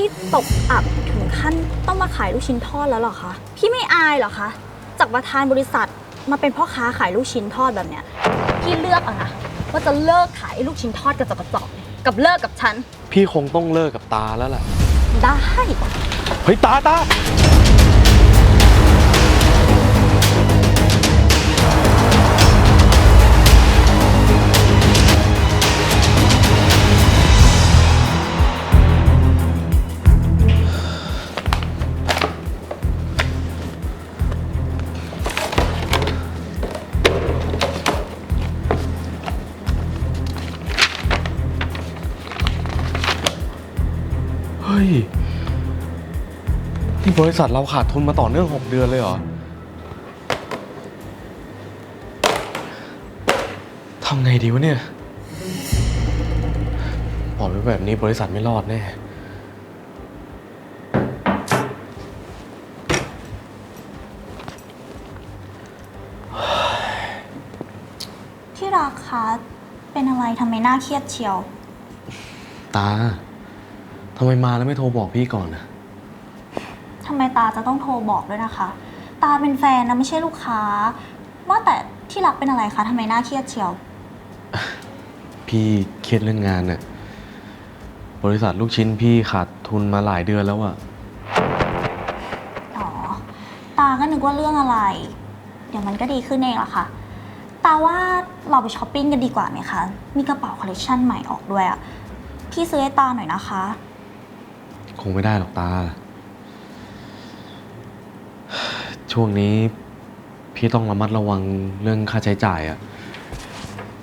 พี่ตกอับถึงขั้นต้องมาขายลูกชิ้นทอดแล้วเหรอคะ พี่ไม่อายเหรอคะ จากประธานบริษัทมาเป็นพ่อค้าขายลูกชิ้นทอดแบบเนี้ย พี่เลือกเอานะว่าจะเลิกขายไอ้ลูกชิ้นทอดกระจอกกระจอกเนี่ยกับเลิกกับฉัน พี่คงต้องเลิกกับตาแล้วล่ะได้ เฮ้ยตาตา บริษัทเราขาดทุนมาต่อเนื่อง 6 เดือนเลยเหรอทำไงดีวะเนี่ยปล่อยไว้แบบนี้บริษัทไม่รอดแน่ ที่รักคะ เป็นอะไรทำไมหน้าเครียดเชียว ตา ทำไมมาแล้วไม่โทรบอกพี่ก่อนนะทำไมตาจะต้องโทรบอกด้วยนะคะ ตาเป็นแฟนนะไม่ใช่ลูกค้า ว่าแต่ที่รักเป็นอะไรคะทำไมหน้าเครียดเชียว พี่เครียดเรื่องงานน่ะบริษัทลูกชิ้นพี่ขาดทุนมาหลายเดือนแล้วอะอ๋อ ตาก็นึกว่าเรื่องอะไร เดี๋ยวมันก็ดีขึ้นเองละค่ะ ตาว่าเราไปช้อปปิ้งกันดีกว่าไหมคะ มีกระเป๋าคอลเลคชันใหม่ออกด้วยอะพี่ซื้อให้ตาหน่อยนะคะ คงไม่ได้หรอกตา ช่วงนี้พี่ต้องระมัดระวังเรื่องค่าใช้จ่ายอะ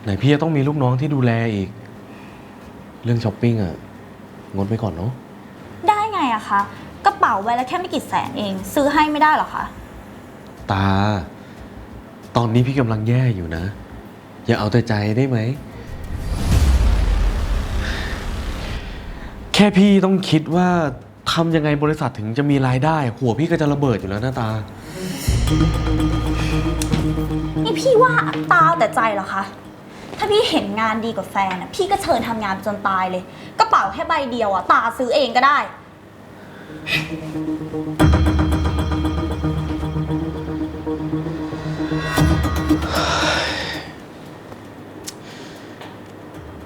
ไหนพี่จะต้องมีลูกน้องที่ดูแลอีก เรื่องช้อปปิ้งอะงดไปก่อนเนาะได้ไงอะคะกระเป๋าใบละแค่ไม่กี่แสนเอง ซื้อให้ไม่ได้เหรอคะ ตา ตอนนี้พี่กำลังแย่อยู่นะ อย่าเอาแต่ใจได้ไหม แค่พี่ต้องคิดว่าทำยังไงบริษัทถึงจะมีรายได้ หัวพี่ก็จะระเบิดอยู่แล้วนะตา นี่พี่ว่าตาเอาแต่ใจเหรอคะ ถ้าพี่เห็นงานดีกว่าแฟนอะพี่ก็เชิญทำงานไปจนตายเลย กระเป๋าแค่ใบเดียวอะตาซื้อเองก็ได้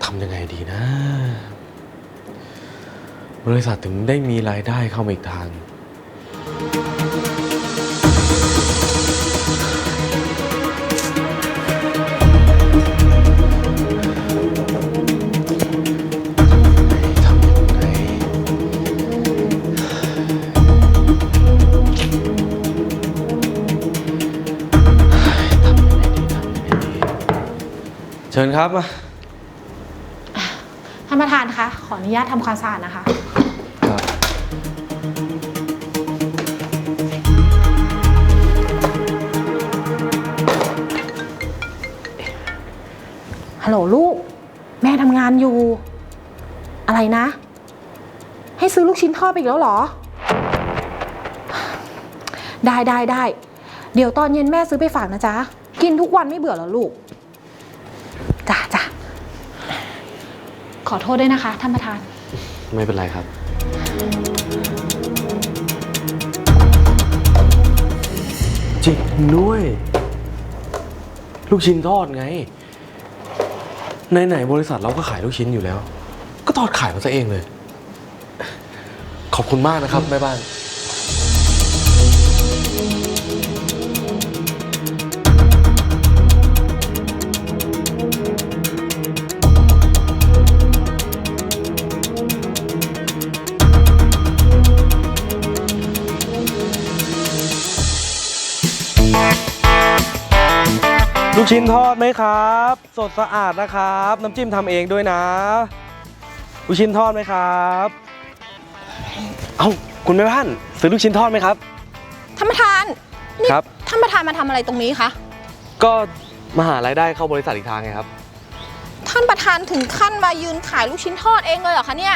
ทำยังไงดีนะ บริษัทถึงได้มีรายได้เข้ามาอีกทาง ชิญครับมาท่านประธานคะขออนุญาตทำความสะอาดนะคะครับฮัลโหลลูก แม่ทำงานอยู่ อะไรนะ ให้ซื้อลูกชิ้นทอดไปอีกแล้วเหรอ ได้ได้ได้ เดี๋ยวตอนเย็นแม่ซื้อไปฝากนะจ๊ะ กินทุกวันไม่เบื่อเหรอลูก จ้ะจ้ะ ขอโทษด้วยนะคะ ท่านประธาน ไม่เป็นไรครับ จริงด้วย ลูกชิ้นทอดไงไหนๆบริษัทเราก็ขายลูกชิ้นอยู่แล้ว ก็ทอดขายมาซะเองเลย ขอบคุณมากนะครับแม่บ้าน ชิ้นทอดไหมครับ สดสะอาดนะครับ น้ำจิ้มทำเองด้วยนะลูกชิ้นทอดไหมครับ เอ้าคุณแม่บ้านซื้อลูกชิ้นทอดไหมครับ ท่านประธานนี่ครับ ท่านประธานมาทำอะไรตรงนี้คะ ก็มาหารายได้เข้าบริษัทอีกทางไงครับ ท่านประธานถึงขั้นมายืนขายลูกชิ้นทอดเองเลยเหรอคะเนี่ย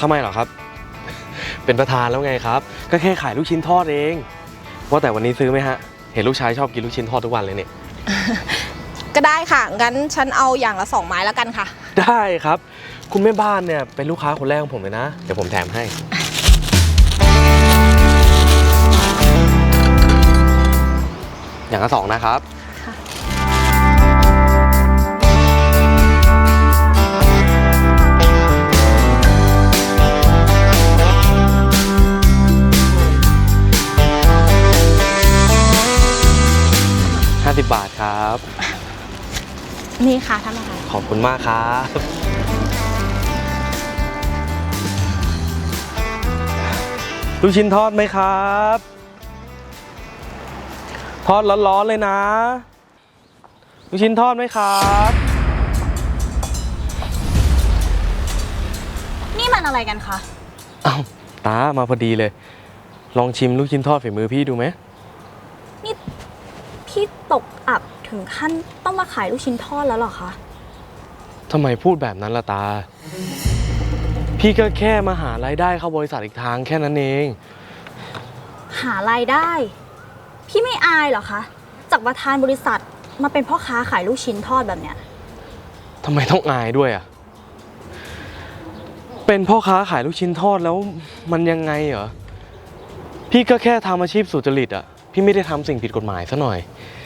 ทำไมเหรอครับ เป็นประธานแล้วไงครับ ก็แค่ขายลูกชิ้นทอดเอง ว่าแต่วันนี้ซื้อไหมฮะ เห็นลูกชายชอบกินลูกชิ้นทอดทุกวันเลยเนี่ย ก็ได้ค่ะ งั้นฉันเอาอย่างละสองไม้แล้วกันค่ะ ได้ครับ คุณแม่บ้านเนี่ยเป็นลูกค้าคนแรกของผมเลยนะ เดี๋ยวผมแถมให้ อย่างละสองนะครับ ห้าสิบบาทครับ นี่ค่ะท่านประธานขอบคุณมากครับ ลูกชิ้นทอดไหมครับ ทอดร้อนๆเลยนะ ลูกชิ้นทอดไหมครับ นี่มันอะไรกันคะอ้าวตามาพอดีเลย ลองชิมลูกชิ้นทอดฝีมือพี่ดูไหมนี่พี่ ตกอับถึงขั้นต้องมาขายลูกชิ้นทอดแล้วเหรอคะ ทำไมพูดแบบนั้นล่ะตา พี่ก็แค่มาหารายได้เข้าบริษัทอีกทางแค่นั้นเอง หารายได้ พี่ไม่อายเหรอคะ จากประธานบริษัทมาเป็นพ่อค้าขายลูกชิ้นทอดแบบเนี้ย ทำไมต้องอายด้วยอะ เป็นพ่อค้าขายลูกชิ้นทอดแล้วมันยังไงเหรอ พี่ก็แค่ทำอาชีพสุจริตอะ พี่ไม่ได้ทำสิ่งผิดกฎหมายซะหน่อยพี่ไม่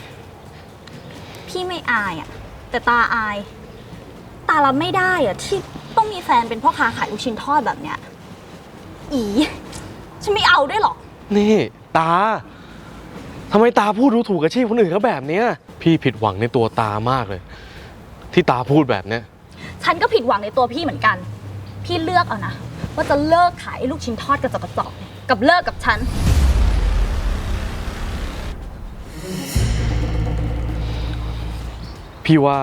อายอะแต่ตาอาย ตารับไม่ได้อะที่ต้องมีแฟนเป็นพ่อค้าขายลูกชิ้นทอดแบบเนี้ยอีฉันไม่เอาด้วยหรอก นี่ตาทำไมตาพูดดูถูกอาชีพคนอื่นเขาแบบเนี้ย พี่ผิดหวังในตัวตามากเลย ที่ตาพูดแบบเนี้ยฉันก็ผิดหวังในตัวพี่เหมือนกัน พี่เลือกเอานะ ว่าจะเลิกขายไอ้ลูกชิ้นทอดกระจอกกระจอกเนี่ยกับเลิกกับฉัน พี่ว่า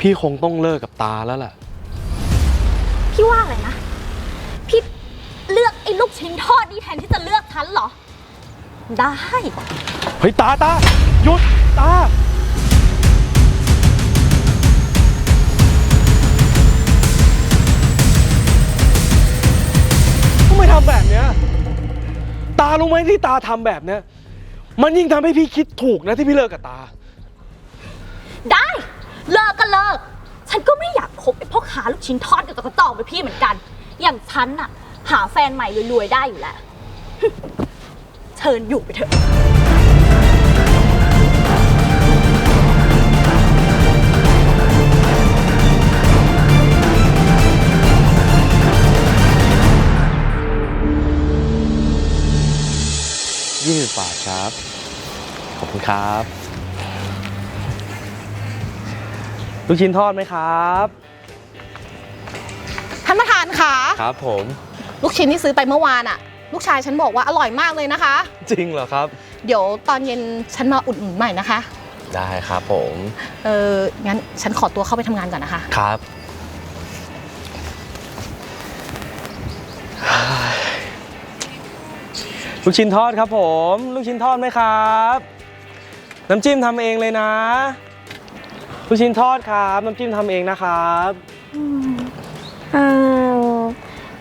พี่คงต้องเลิกกับตาแล้วล่ะพี่ว่าอะไรนะ พี่เลือกไอ้ลูกชิ้นทอดนี่แทนที่จะเลือกฉันเหรอ ได้ เฮ้ย ตาตาหยุด ตา ทำไมทำแบบเนี้ย ตารู้ไหมที่ตาทำแบบเนี้ย มันยิ่งทำให้พี่คิดถูกนะที่พี่เลิกกับตา ได้ เลิกก็เลิก ฉันก็ไม่อยากคบไอ้พ่อค้าลูกชิ้นทอดกระจอกกระจอกไปพี่เหมือนกัน อย่างฉันน่ะ หาแฟนใหม่รวยๆได้อยู่แล้ว เชิญอยู่ไปเถอะ20บาทครับ ขอบคุณครับ ลูกชิ้นทอดไหมครับ ท่านประธานค่ะครับผม ลูกชิ้นที่ซื้อไปเมื่อวานอะลูกชายฉันบอกว่าอร่อยมากเลยนะคะ จริงเหรอครับ เดี๋ยวตอนเย็นฉันมาอุดหนุนใหม่นะคะ ได้ครับผม เอองั้นฉันขอตัวเข้าไปทำงานก่อนนะคะ ครับ ลูกชิ้นทอดครับผม ลูกชิ้นทอดไหมครับ น้ำจิ้มทำเองเลยนะลูกชิ้นทอดครับ น้ำจิ้มทำเองนะครับเอ่อ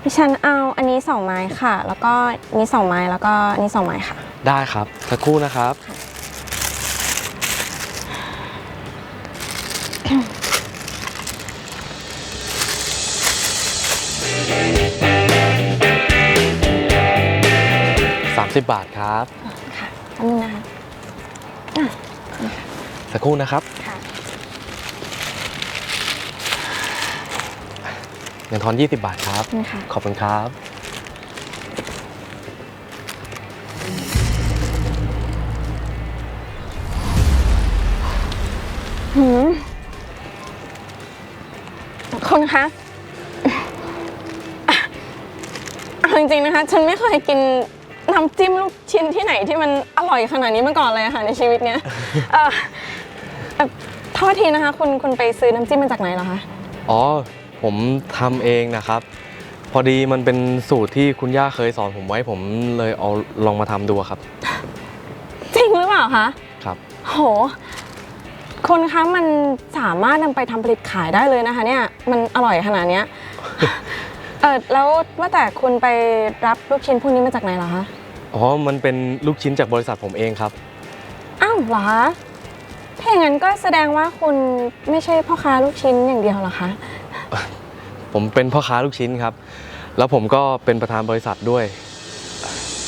ดิฉันเอาอันนี้สองไม้ค่ะ แล้วก็อันนี้สองไม้แล้วก็อันนี้สองไม้ค่ะ ได้ครับสักครู่นะครับ 30 บาทครับค่ะอันนี้นะคะ สักครู่นะครับค่ะเงินทอน 20 บาทครับนี่ค่ะขอบคุณครับ หืมคุณคะเอาจริงๆนะคะ ฉันไม่เคยกิน น้ำจิ้มลูกชิ้นที่ไหนที่มันอร่อยขนาดนี้มาก่อนเลยอะค่ะในชีวิตเนี้ยเอ่อเอ่อโทษทีนะคะคุณคุณไปซื้อน้ำจิ้มมาจากไหนเหรอคะ อ๋อ ผมทำเองนะครับ พอดีมันเป็นสูตรที่คุณย่าเคยสอนผมไว้ผมเลยเอาลองมาทำดูครับ จริงหรือเปล่าคะ ครับ โห คนคะมันสามารถนำไปทำผลิตขายได้เลยนะคะเนี่ย มันอร่อยขนาดเนี้ย เออแล้วว่าแต่คุณไปรับลูกชิ้นพวกนี้มาจากไหนเหรอคะ อ๋อ มันเป็นลูกชิ้นจากบริษัทผมเองครับ อ้าวเหรอคะเทถ้าอย่างนั้นก็แสดงว่าคุณไม่ใช่พ่อค้าลูกชิ้นอย่างเดียวเหรอคะ ผมเป็นพ่อค้าลูกชิ้นครับ แล้วผมก็เป็นประธานบริษัทด้วย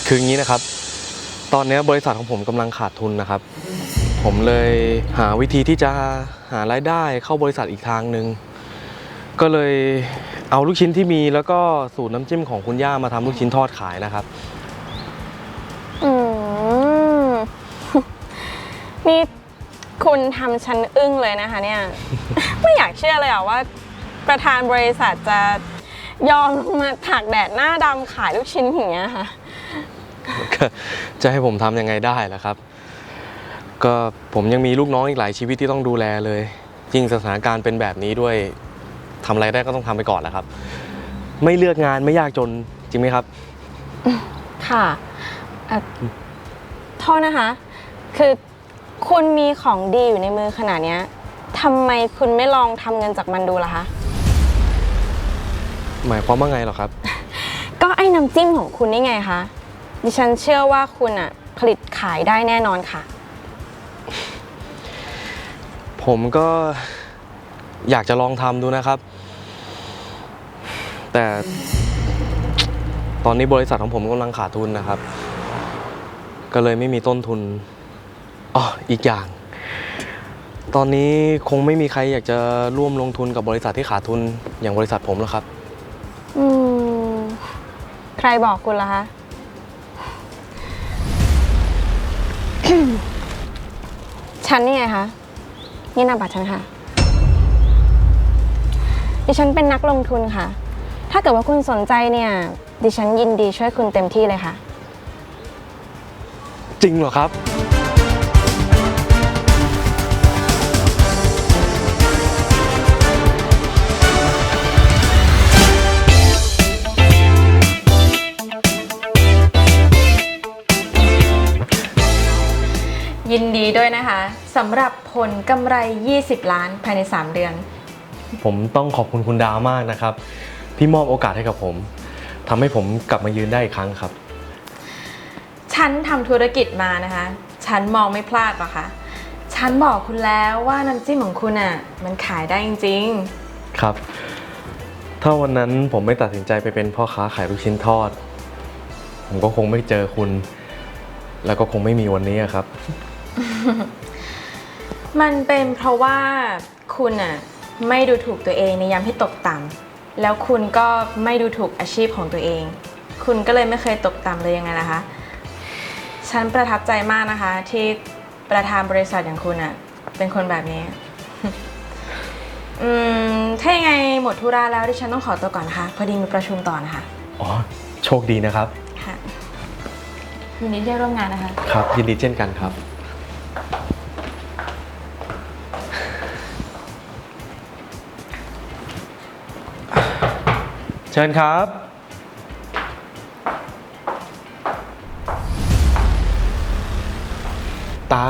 คืออย่างนี้นะครับ ตอนนี้บริษัทของผมกำลังขาดทุนนะครับ ผมเลยหาวิธีที่จะหารายได้เข้าบริษัทอีกทางหนึ่ง ก็เลยเอาลูกชิ้นที่มีแล้วก็สูตรน้ำจิ้มของคุณย่ามาทำลูกชิ้นทอดขายนะครับ นี่คุณทำฉันอึ้งเลยนะคะเนี่ย ไม่อยากเชื่อเลยอะว่า ประธานบริษัทจะยอมลงมาถากแดดหน้าดำขายลูกชิ้นอย่างเงี้ยค่ะ ก็จะให้ผมทำยังไงได้ล่ะครับ ก็ผมยังมีลูกน้องอีกหลายชีวิตที่ต้องดูแลเลยยิ่งสถานการณ์เป็นแบบนี้ด้วยทำอะไรได้ก็ต้องทำไปก่อนแหละครับ ไม่เลือกงานไม่ยากจนจริงไหมครับ ค่ะเอ่อโทษนะคะ คือ คุณมีของดีอยู่ในมือขนาดเนี้ยทำไมคุณไม่ลองทำเงินจากมันดูล่ะคะ หมายความว่าไงเหรอครับ ก็ไอ้น้ำจิ้มของคุณนี่ไงคะ ดิฉันเชื่อว่าคุณอะผลิตขายได้แน่นอนค่ะ ผมก็อยากจะลองทำดูนะครับ แต่ตอนนี้บริษัทของผมกำลังขาดทุนนะครับ ก็เลยไม่มีต้นทุน อ๋ออีกอย่าง ตอนนี้คงไม่มีใครอยากจะร่วมลงทุนกับบริษัทที่ขาดทุนอย่างบริษัทผมแล้วครับ อืม ใครบอกคุณล่ะคะ ฉันนี่ไงคะ นี่นามบัตรฉันค่ะ ดิฉันเป็นนักลงทุนค่ะ ถ้าเกิดว่าคุณสนใจเนี่ย ดิฉันยินดีช่วยคุณเต็มที่เลยค่ะ จริงเหรอครับ ยินดีด้วยนะคะสำหรับผลกำไร 20 ล้านภายใน 3 เดือน ผมต้องขอบคุณคุณดาวมากนะครับ ที่มอบโอกาสให้กับผมทำให้ผมกลับมายืนได้อีกครั้งครับ ฉันทำธุรกิจมานะคะ ฉันมองไม่พลาดหรอกค่ะฉันบอกคุณแล้วว่าน้ำจิ้มของคุณอะ มันขายได้จริงครับ ถ้าวันนั้นผมไม่ตัดสินใจไปเป็นพ่อค้าขายลูกชิ้นทอด ผมก็คงไม่เจอคุณ แล้วก็คงไม่มีวันนี้อะครับ ๆ มันเป็นเพราะว่าคุณอะไม่ดูถูกตัวเองในยามที่ตกต่ำแล้วคุณก็ไม่ดูถูกอาชีพของตัวเอง คุณก็เลยไม่เคยตกต่ำเลยยังไงล่ะคะ ฉันประทับใจมากนะคะ ที่ประธานบริษัทอย่างคุณอะเป็นคนแบบนี้ อืมถ้ายังไงหมดธุระแล้วดิฉันต้องขอตัวก่อนนะคะ พอดีมีประชุมต่อนะคะ อ๋อ โชคดีนะครับ ค่ะยินดีที่ได้ร่วมงานนะคะ ครับ ยินดีเช่นกันครับ ชิญครับ ตา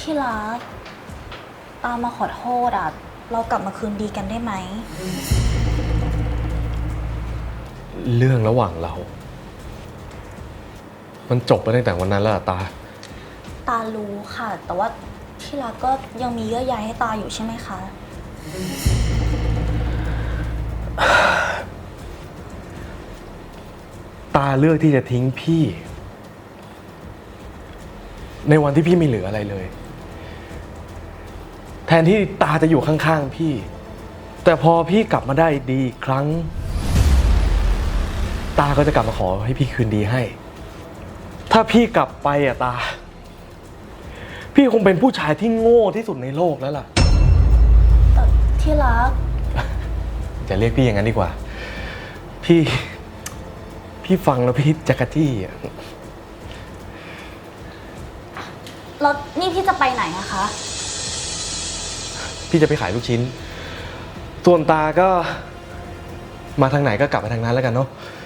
ที่รักตามมาขอโทษอะ เรากลับมาคืนดีกันได้ไหม เรื่องระหว่างเรา มันจบไปตั้งแต่วันนั้นแล้วอะตา ตารู้ค่ะ แต่ว่าที่รักก็ยังมีเยื่อใยให้ตาอยู่ใช่ไหมคะ ตาเลือกที่จะทิ้งพี่ ในวันที่พี่ไม่เหลืออะไรเลย แทนที่ตาจะอยู่ข้างๆพี่ แต่พอพี่กลับมาได้ดีอีกครั้ง ตาก็จะกลับมาขอให้พี่คืนดีให้ ถ้าพี่กลับไปอะตา พี่คงเป็นผู้ชายที่โง่ที่สุดในโลกแล้วล่ะ ที่รัก จะเรียกพี่อย่างนั้นดีกว่า พี่ พี่ฟังแล้วพี่จักรจี้อะแล้วนี่พี่จะไปไหนอะคะ พี่จะไปขายลูกชิ้น ส่วนตาก็ มาทางไหนก็กลับไปทางนั้นแล้วกันเนาะแ